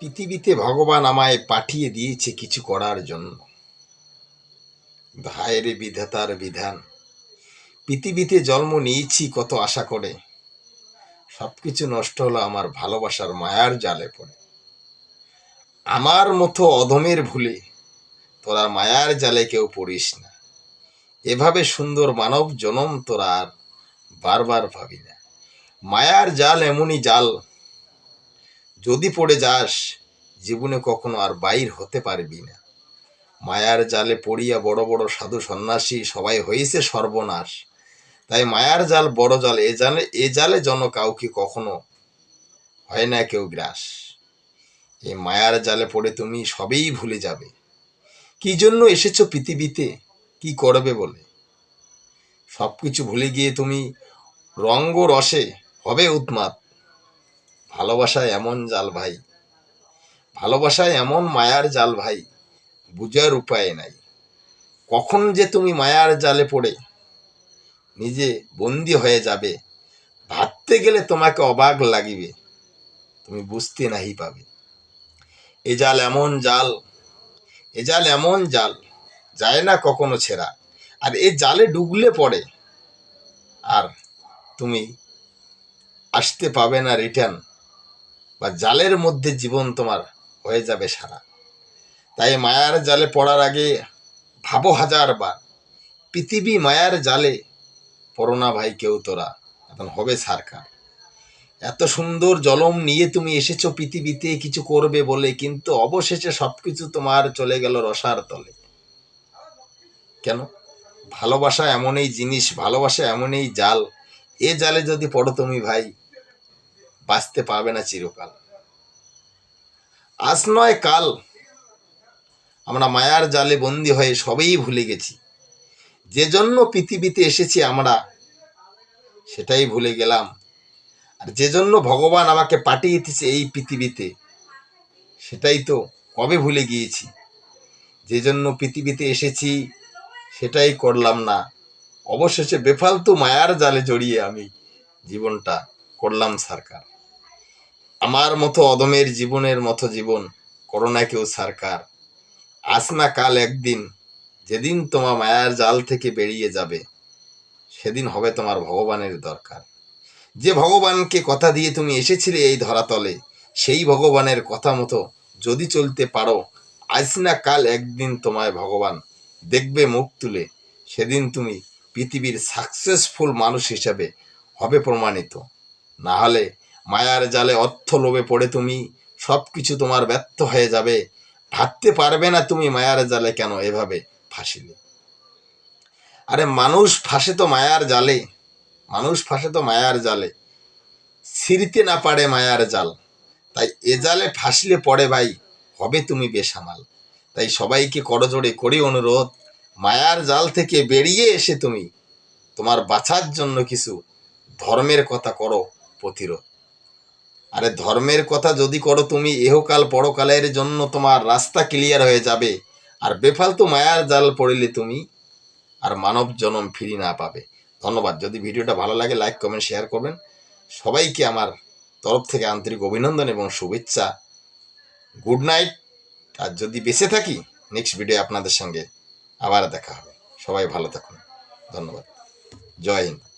পৃথিবীতে ভগবান আমায় পাঠিয়ে দিয়েছে কিছু করার জন্য। ভাইরে বিধাতার বিধান, পৃথিবীতে জন্ম নিয়েছি কত আশা করে। সবকিছু নষ্ট হলো আমার ভালোবাসার মায়ার জালে পড়ে। আমার মতো অধমের ভুলে তোরা মায়ার জালে কেউ পড়িস না। এভাবে সুন্দর মানব জনম তোরা আর বারবার ভাবি না। মায়ার জাল এমনই জাল যদি পড়ে যাস, জীবনে কখনো আর বাইর হতে পারবি না। মায়ার জালে পড়িয়া বড় বড় সাধু সন্ন্যাসী সবাই হয়েছে সর্বনাশ। তাই মায়ার জাল বড় জাল, এ জালে এ জালে যেন কাউকে কখনো হয় না কেউ গ্রাস। এই মায়ার জালে পড়ে তুমি সবেই ভুলে যাবে। কি জন্য এসেছ পৃথিবীতে? কি করবে বলে? সবকিছু ভুলে গিয়ে তুমি রঙ্গ রসে হবে উন্মাদ ভালোবাসায় এমন জাল ভাই। ভালোবাসায় এমন মায়ার জাল ভাই, বুঝার উপায় নাই। কখন যে তুমি মায়ার জালে পড়ে, নিজে বন্দি হয়ে যাবে, ভাবতে গেলে তোমাকে অবাক লাগিবে, তুমি বুঝতে নাহি পাবে। এ জাল এমন জাল, এ জাল এমন জাল, যায় না কখনো ছেঁড়া। আর এ জালে ডুবলে পড়ে, আর তুমি আসতে পাবে না রিটার্ন। বা জালের মধ্যে জীবন তোমার হয়ে যাবে সারা। তাই মায়ার জালে পড়ার আগে ভাবো হাজার বার, পৃথিবী মায়ার জালে পড়ো না ভাই কেউ তোরা, এখন হবে সারকার এত সুন্দর জলম নিয়ে তুমি এসেছ পৃথিবীতে, কিছু করবে বলে, কিন্তু অবশেষে সব কিছু তোমার চলে গেল রসার তলে। কেন? ভালোবাসা এমনই জিনিস, ভালোবাসা এমনই জাল। এ জালে যদি পড়ো তুমি ভাই বাঁচতে পারবে না চিরকাল। আজ নয় কাল। আমরা মায়ার জালে বন্দি হয়ে সবেই ভুলে গেছি। যে জন্য পৃথিবীতে এসেছি আমরা, সেটাই ভুলে গেলাম। আর যে জন্য ভগবান আমাকে পাঠিয়ে দিতেছে এই পৃথিবীতে, সেটাই তো কবে ভুলে গিয়েছি। যে জন্য পৃথিবীতে এসেছি, সেটাই করলাম না। অবশেষে বেফালতু মায়ার জালে জড়িয়ে আমি জীবনটা করলাম সরকার। আমার মতো অদমের জীবনের মতো জীবন করোনা কেউ সরকার। আস না কাল একদিন, যেদিন তোমার মায়ার জাল থেকে বেরিয়ে যাবে, সেদিন হবে তোমার ভগবানের দরকার। যে ভগবানকে কথা দিয়ে তুমি এসেছিলে এই ধরাতলে, সেই ভগবানের কথা মতো যদি চলতে পারো, আজ না কাল একদিন তোমায় ভগবান দেখবে মুখ তুলে, সেদিন তুমি পৃথিবীর সাকসেসফুল মানুষ হিসাবে হবে প্রমাণিত। না হলে মায়ার জালে অর্থ লোভে পড়ে তুমি সব কিছু তোমার ব্যর্থ হয়ে যাবে। ভাবতে পারবে না তুমি মায়ার জালে কেন এভাবে ফাঁসিলে। আরে মানুষ ফাঁসে তো মায়ার জালে, মানুষ ফাঁসে তো মায়ার জালে। ছিঁড়তে না পারে মায়ার জাল। তাই এ জালে ফাঁসলে পড়ে ভাই, হবে তুমি বেসামাল। তাই সবাইকে করজোড়ে করি অনুরোধ, মায়ার জাল থেকে বেরিয়ে এসে তুমি, তোমার বাঁচার জন্য কিছু ধর্মের কথা করো প্রতিরোধ। আরে ধর্মের কথা যদি করো তুমি এহকাল পরকালের জন্য তোমার রাস্তা ক্লিয়ার হয়ে যাবে। আর বেফালতু মায়ার জাল পড়িলে তুমি আর মানব জনম ফিরি না পাবে। ধন্যবাদ। যদি ভিডিওটা ভালো লাগে লাইক কমেন্ট শেয়ার করবেন। সবাইকে আমার তরফ থেকে আন্তরিক অভিনন্দন এবং শুভেচ্ছা। গুড নাইট আর যদি বেঁচে থাকি নেক্সট ভিডিও আপনাদের সঙ্গে আবার দেখা হবে। সবাই ভালো থাকুন। ধন্যবাদ। জয় হিন্দ।